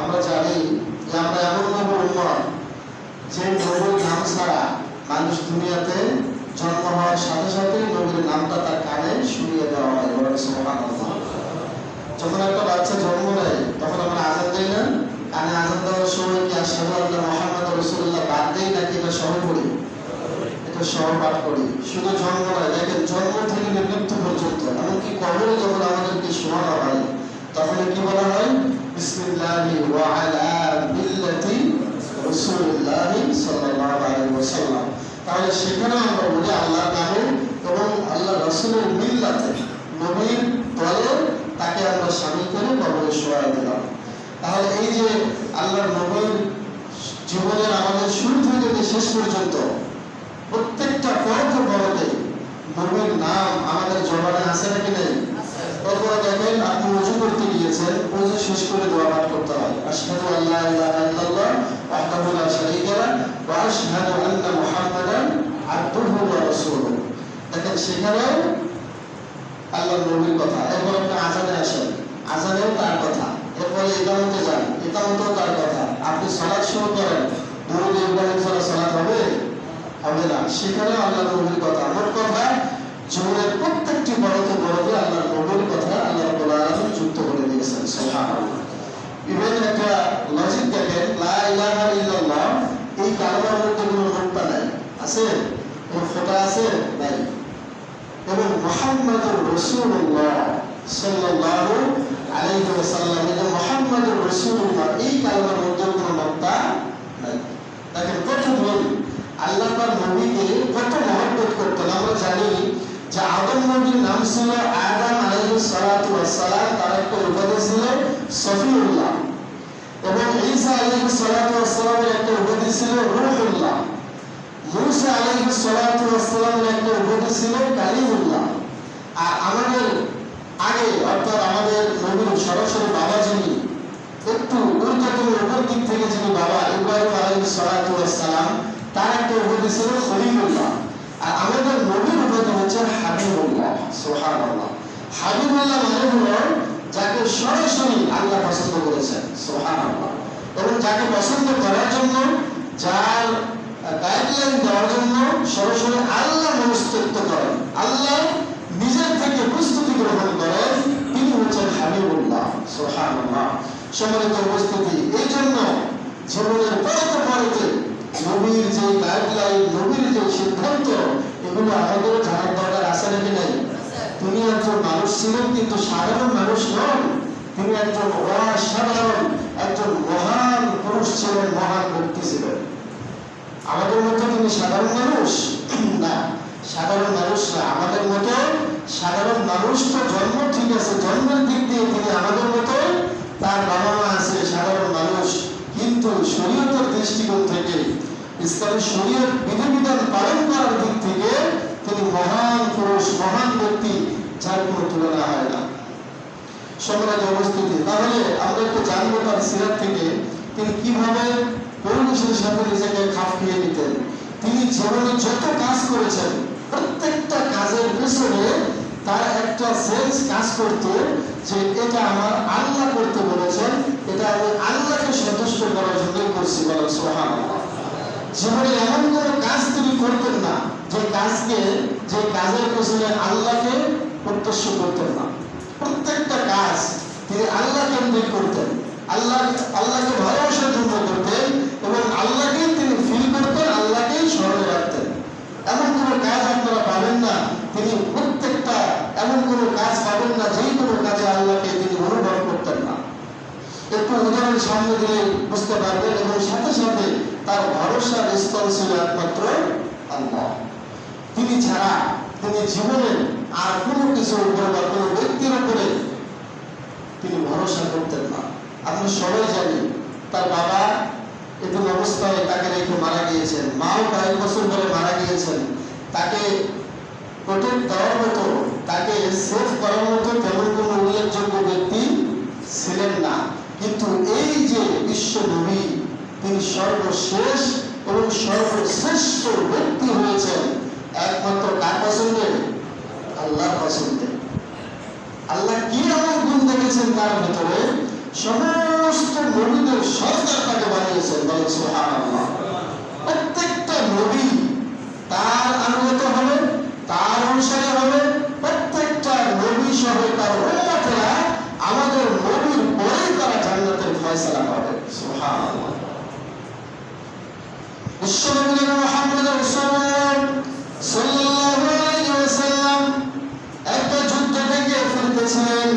আমরা জানি যে আমরা এমন নবী উম্মত যে নবীর নাম ছাড়া মানুষ দুনিয়াতে জন্ম হওয়ার সাথে সাথে নবীর নামটা তার কানে শুনিয়ে দেওয়া হয় যখন একটা বাচ্চা জন্ম নেয়, তখন আমরা আজান দিই না? কানে আজান দেওয়ার সময় কি আল্লাহ মুহাম্মদ রাসূলুল্লাহ বাদ দেই নাকি এটা সহ করি? এটা সহ পাঠ করি। শুধু জন্ম নয়, দেখেন জন্ম থেকে মৃত্যু পর্যন্ত, এমনকি কবরে যখন আমাদেরকে শোয়ানো হয় তখন কি বলা বিসমিল্লাহি ওয়া আলা মিল্লাতি রাসূলিল্লাহি সাল্লাল্লাহু আলাইহি ওয়াসাল্লাম। তাহলে সেখানে আমরা বলি আল্লাহর নামে এবং আল্লাহ রাসূলের মিল্লাতে নবীর দলে তাকে আমরা শামিল করে কবরে শোয়াই দিলাম। তাহলে এই যে আল্লাহর নবীর জীবনের আমাদের শুরু থেকে শেষ পর্যন্ত প্রত্যেকটা পরতে পরতে নবীর নাম আমাদের জবানে আছে নাকি নেই এরপরে দেখেন আপনি উজু করতে গিয়েছেন উজু শেষ করে দোয়া করতে হয়। আশহাদু আল্লা ইলাহা ইল্লাল্লাহ ওয়াহদাহু লা শারীকা লাহ ওয়া আশহাদু আন্না মুহাম্মাদান আবদুহু ওয়া রাসূলুহু। দেখেন আল্লাহর নবীর কথা, এরপর আপনি আজানে আসেন। আজানেও তার কথা। এরপরে ইকামতে যান। ইকামতেও তার কথা। আপনি সালাত শুরু করেন। দরুদ ইব্রাহিম সালাত হবে? হবে না। সেখানেও আল্লাহর নবীর কথা। মোট কথা জীবনের প্রত্যেকটি ইভেন একটা লজিক দেখেন, লা ইলাহা ইল্লাল্লাহ, এই কালমার মধ্যে কোনো নোটটা নাই। আছে? কোনো ফোঁটা আছে? নাই। এবং মোহাম্মদুর রসুল্লাহ সাল্লাল্লাহু আলাইহি ওয়াসাল্লাম যে মোহাম্মদুর রসুল্লাহ এই কালমার মধ্যে কোনো নক্তা নাই। দেখেন কত বল আল্লাহ তার নবীকে কত মহব্বত করতেন। আমরা জানি যে আদম নবীর নাম ছিল আদম আলাইহিস সালাতু ওয়াসসালাম তার একটা উপাধি ছিল সফিউল্লাহ। এবং ঈসা আলাইহিস সালাতু ওয়াসসালামের একটা একটা উপাধি ছিল আর আমাদের নবীর সরাসরি বাবা যিনি, একটু ঊর্ধ্বতন উপর থেকে যিনি বাবা, ইব্রাহিম আলাইহিস সালাতু ওয়াসসালাম, তার একটা উপাধি ছিল খলিলুল্লাহ আর আমাদের নবীর উপাধি হচ্ছে হাবিবুল্লাহ, সুবহানাল্লাহ। হাবিবুল্লাহ মানে হলো যাকে সরাসরি আল্লাহ পছন্দ করেছেন, সুবহানাল্লাহ। এবং যাকে পছন্দ করার জন্য, যার গাইডলাইন দেওয়ার জন্য সরাসরি আল্লাহ মনস্তত্ব করেন। আল্লাহ নিজের থেকে প্রস্তুতি গ্রহণ করেন, তিনি হচ্ছেন হাবিবুল্লাহ, সুবহানাল্লাহ। সম্মানিত উপস্থিতি, এই জন্য জীবনের পরতে পরতে নবীর যে গাইডলাইন নবীর যে সিদ্ধান্ত, এগুলো আমাদেরও জানার দরকার আছে নাকি নাই? তিনি একজন মানুষ ছিলেন, কিন্তু সাধারণ মানুষ নন। তিনি একজন অসাধারণ, একজন মহান পুরুষ ছিলেন, মহান ব্যক্তি ছিলেন। আমাদের মতো তিনি সাধারণ মানুষ? না, সাধারণ মানুষ না। আমাদের মতো সাধারণ মানুষ তো জন্ম ঠিক আছে, জন্মের দিক দিয়ে তিনি আমাদের মতো, তার বাবা মা আছে, সাধারণ মানুষ। কিন্তু শরীয়তের দৃষ্টিকোণ থেকে ইসলামী শরীয়ত বিধিবিধান পালন করার দিক থেকে মহান পুরুষ, মহান ব্যক্তি, যার কোনো তুলনা হয় না। সম্রাজ অবস্থিতি। তাহলে আমরা একটু জানব তার সিরাত থেকে, তিনি কীভাবে পরিবেশের সাথে নিজেকে খাপ খেয়ে নিতেন। তিনি জীবনে যত কাজ করেছেন, প্রত্যেকটা কাজের পেছনে তার একটা সেন্স কাজ করতো যে এটা আমার আল্লাহ করতে বলেছেন, এটা আমি আল্লাহকে সন্তুষ্ট করার জন্য করছি বলেন সোহান জীবনে এমন কোনো কাজ তিনি করতেন না। যে কাজকে, যে কাজের পেছনে আল্লাহকে প্রত্যক্ষ করতেন না। প্রত্যেকটা কাজ তিনি আল্লাহ কেন্দ্রিক করতেন। আল্লাহ, আল্লাহকে ভালোবাসার জন্য করতেন এবং আল্লাহকেই তিনি ফিল করতেন, আল্লাহকেই স্মরণে রাখতেন। এমন কোনো কাজ আপনারা পাবেন না, তিনি প্রত্যেকটা এমন কোনো কাজ পাবেন না, যেই কোনো কাজে আল্লাহকে তিনি অনুভব করতেন না। একটু উদাহরণ সামনে দিলে বুঝতে পারবেন এবং সাথে সাথে তার ভরসার স্থল ছিল একমাত্র আল্লাহ। তিনি ছাড়া তিনি জীবনে আর কোনো কিছুর উপরে বা কোনো ব্যক্তির উপরে তিনি ভরসা করতেন না। আপনি সবাই জানি তার বাবা এরকম অবস্থায় তাকে রেখে মারা গিয়েছেন। মাও কয়েক বছর ধরে মারা গিয়েছেন। তাকে প্রোটেক্ট দেওয়ার মতো, তাকে সেফ করার মতো তেমন কোনো উল্লেখযোগ্য ব্যক্তি ছিলেন না। কিন্তু এই যে বিশ্ব নবী তিনি সর্বশেষ এবং সর্বশ্রেষ্ঠ ব্যক্তি হয়েছেন একমাত্র কার পছন্দে আল্লাহর পছন্দে আল্লাহ কি এমন গুণ দেখেছেন তার ভিতরে? সমস্ত নবীদের সরকার তাকে বানিয়েছেন, বলেন সুবহানাল্লাহ। প্রত্যেকটা নবী তার আনুগত হবে, তার অনুসারী হবে, প্রত্যেকটা নবী সহ তার উম্মতেরা আমাদের নবীর পরেই তারা জান্নাতের ফয়সালা হবে সুবহানাল্লাহ। বিশ্বনবী মুহাম্মদ রাসূলুল্লাহ সাল্লাল্লাহু আলাইহি ওয়াসাল্লাম একটা যুদ্ধ থেকে ফিরতেছিলেন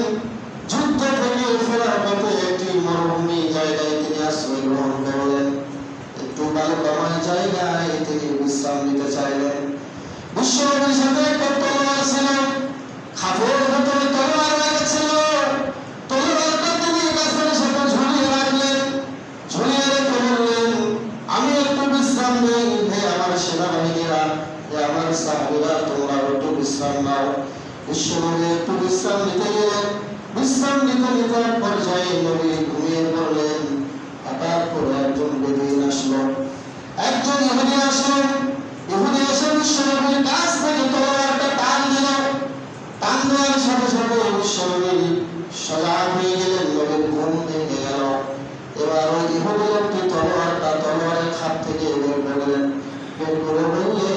বিশ্বনবী একটু বিশ্রাম নিতে গেলেন বিশ্রাম নিতে নিতে পর্যায়ে নবী ঘুমিয়ে পড়লেন। হঠাৎ একজন বেদিন আসলো। একজন ইহুদি আসলো ইহুদি এসে বিশ্বনবীর কাছ থেকে তলোয়ারটা টান দিল। টান দেওয়ার সাথে সাথে বিশ্বনবী সজাগ হয়ে গেলেন। নবীর ঘুম ভেঙে গেল। এবার ওই ইহুদি লোকটি তলোয়ারটা তলোয়ারের খাপ থেকে বের করলেন বের করে বললেন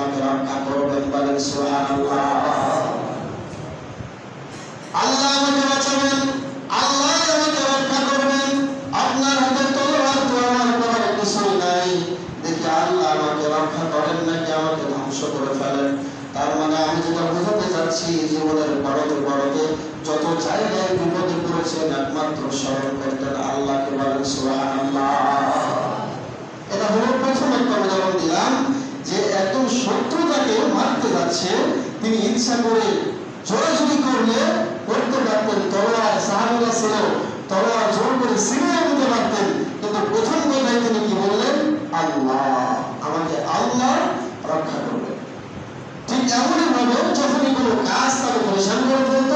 বলেন, সুবহানাল্লাহ। আমাকে বাঁচাবেন করেন তার মানে আমি যেটা বোঝাতে চাচ্ছি, জীবনের বড়তে বড়তে যত জায়গায় বিপদে পড়েছেন, একমাত্র স্মরণ করতেন আল্লাহকে বলেন, সুবহানাল্লাহ। একদম শত্রুতাকে মারতে যাচ্ছে তিনি ইচ্ছা করে জোরাজুরি করলে করতে পারতেন। তলোয়ার সাহাবিরা ছিল, তলোয়ার জোর করে ছিনিয়ে নিতে পারতেন। কিন্তু প্রথম কথায় তিনি কি বললেন? আল্লাহ, আমাকে আল্লাহ রক্ষা করবেন ঠিক এমনই ভাবে যখনই কোনো কাজ তাকে পরিশান করে ফেলত,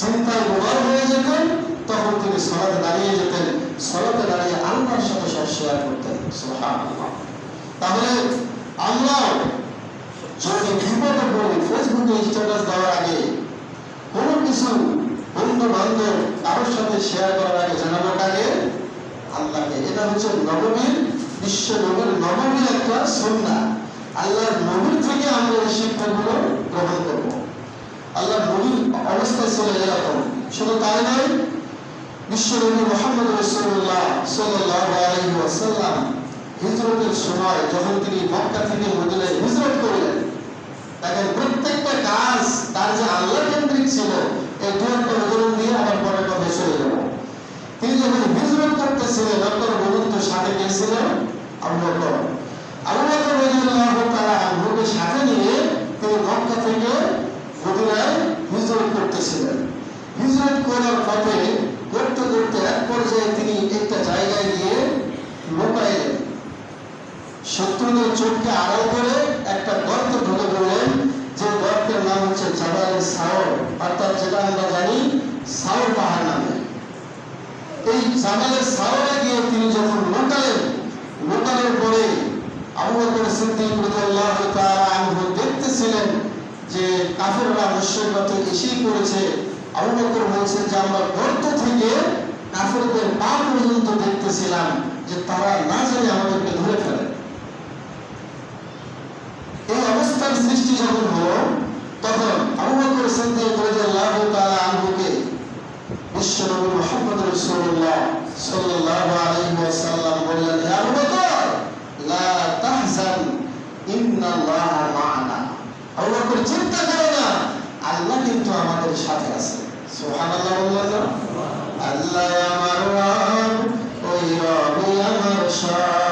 চিন্তায় গোবর হয়ে যেতেন, তখন তিনি সলাতে দাঁড়িয়ে যেতেন। সলাতে দাঁড়িয়ে আল্লাহর সাথে সব শেয়ার করতেন। তাহলে আমরাও যদি বিপদে পড়ি আগে কোনো কিছু বন্ধু বান্ধব কারোর সাথে শেয়ার করার আগে জানাব কাকে? আল্লাহকে। এটা হচ্ছে নবমীর বিশ্ব নবীর নবমীর একটা সন্না আল্লাহর নবীর থেকে আমরা এই শিক্ষাগুলো গ্রহণ করব। আল্লাহ নবীর অবস্থা ছিল এরকম। শুধু তাই নয় বিশ্ব নবী মোহাম্মদ রসুল্লাহ সাল্লাহ আলাইহি ওয়াসাল্লাম হিজরতের সময় যখন তিনি মক্কা থেকে মদিনায় হিজরত করলেন দেখেন প্রত্যেকটা কাজ তার যে আল্লাহ কেন্দ্রিক ছিল, এই দু একটা উদাহরণ দিয়ে আমার পরে কথা চলে যাব তিনি যখন হিজরত করতেছিলেন আপনারা বলুন তো সাথে কে ছিলেন আবু বকর। আবু বকর রাদিয়াল্লাহু তাআলা আনহুকে সাথে নিয়ে তিনি মক্কা থেকে মদিনায় হিজরত করতেছিলেন। হিজরত করার পথে করতে করতে এক পর্যায়ে তিনি একটা জায়গায় গিয়ে লোকাইলেন শত্রুদের চোখকে আড়াল করে একটা গর্ত ঢুকে পড়লেন যে গর্তের নাম হচ্ছে জাবাল সাওর, অর্থাৎ যেটা আমরা জানি, সাওর পাহাড় নামে। এই জাবালের সাওরে গিয়ে তিনি যখন লোকালেন লোকালের পরে আবু বকর সিদ্দিক রাদিয়াল্লাহু তাআলা আনহু দেখতেছিলেন যে কাফেররা মুশরিকরা এসেই করেছে আবু বকর বলছেন যে আমরা গর্ত থেকে কাফেরদের পা পর্যন্ত দেখতেছিলাম যে তারা না জানি আমাদেরকে ধরে ফেলে এই অবস্থার সৃষ্টি যখন হলো তখন আবু বকর সিদ্দিক রাদিয়াল্লাহু তাআলা আনহুকে বিশ্বনবী মুহাম্মদ রাসূলুল্লাহ সাল্লাল্লাহু আলাইহি ওয়াসাল্লাম বললেন হে আবু বকর লা তাহজান ইন্নাল্লাহা মা'ানা। আবু বকর চিন্তা করো না আল্লাহ কিন্তু আমাদের সাথে আছে। সুবহানাল্লাহ বললেন না আল্লাহ আমার রব ওই রবই আমার সব।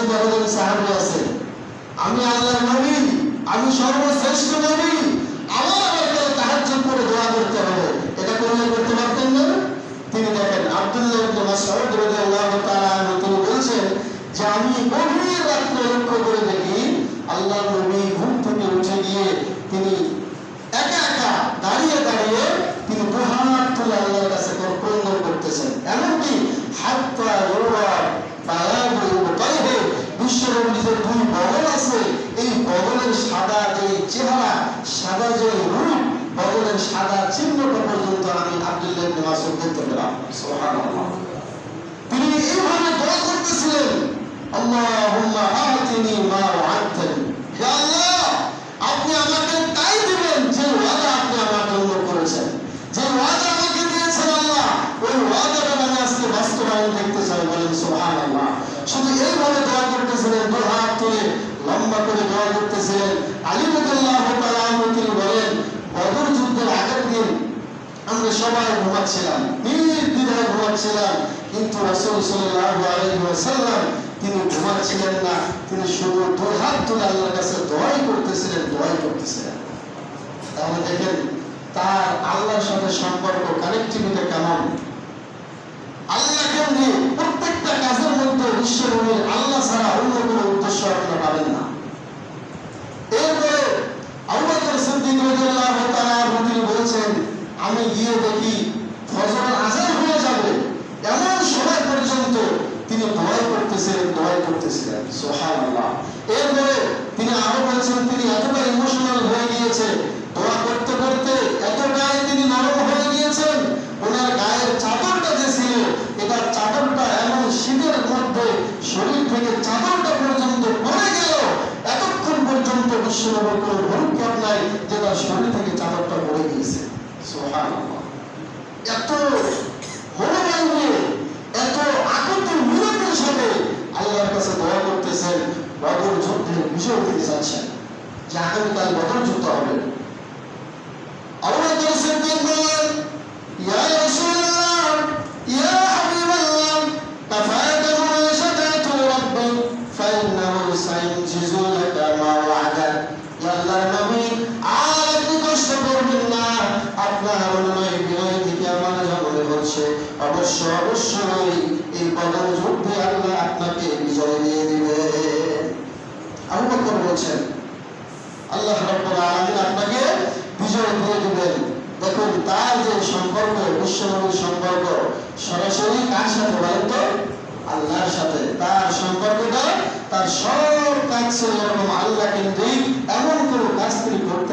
তিনশো তেরো জন সাহাবি আছে আমি আল্লাহর নবী আমি সর্বশ্রেষ্ঠ নবী। দেখেন তার আল্লাহর সাথে সম্পর্ক কানেক্টিভিটি কেমন? আল্লাহ প্রত্যেকটা কাজের মধ্যে আল্লাহ ছাড়া অন্য কোনো উদ্দেশ্য আপনারা পাবেন না। এরপরে আবু বকর সিদ্দিক রাদিয়াল্লাহু তাআলা তিনি বলেছেন, আমি গিয়ে দেখি ফজর আজান হয়ে যাবে। এমন সময় পর্যন্ত তিনি দোয়াই করতেছিলেন দোয়াই করতেছিলেন। সুবহানাল্লাহ। এরপরে তিনি আরও বলছেন, তিনি এতটা ইমোশনাল হয়ে গিয়েছে, দোয়া করতে এতটাই তিনি নরম হয়ে গিয়েছেন, ওনার গায়ের চাদরটা যে ছিল, এটা চাদরটা এমন শীতের মধ্যে শরীর থেকে চাদরটা পর্যন্ত পড়ে গেল। এতক্ষণ পর্যন্ত যে তার শরীর থেকে চাদরটা পড়ে গিয়েছে। সুবহানাল্লাহ। এত এত মিনতের সাথে আল্লাহর কাছে দোয়া করতেছেন, বদর যুদ্ধের বিজয় দিতে চাচ্ছেন যে আগামীকাল বদর যুদ্ধ হবে। অবশ্য, অবশ্যই এই বদর যুদ্ধে আল্লাহ আপনাকে বিজয় দিয়ে দিবে। আবু বকর বলছেন, আল্লাহ রাব্বুল আলামিন আপনাকে হিসেবে দিয়ে দিবেন। দেখুন, তার যে সম্পর্ক, বিশ্বনবীর সম্পর্ক, সরাসরি কার সাথে বলেন তো? আল্লাহর সাথে। তার সম্পর্কটা তার সব কাজ ছিল এরকম আল্লাহ কেন্দ্রিক এমন কোনো কাজ তিনি করতে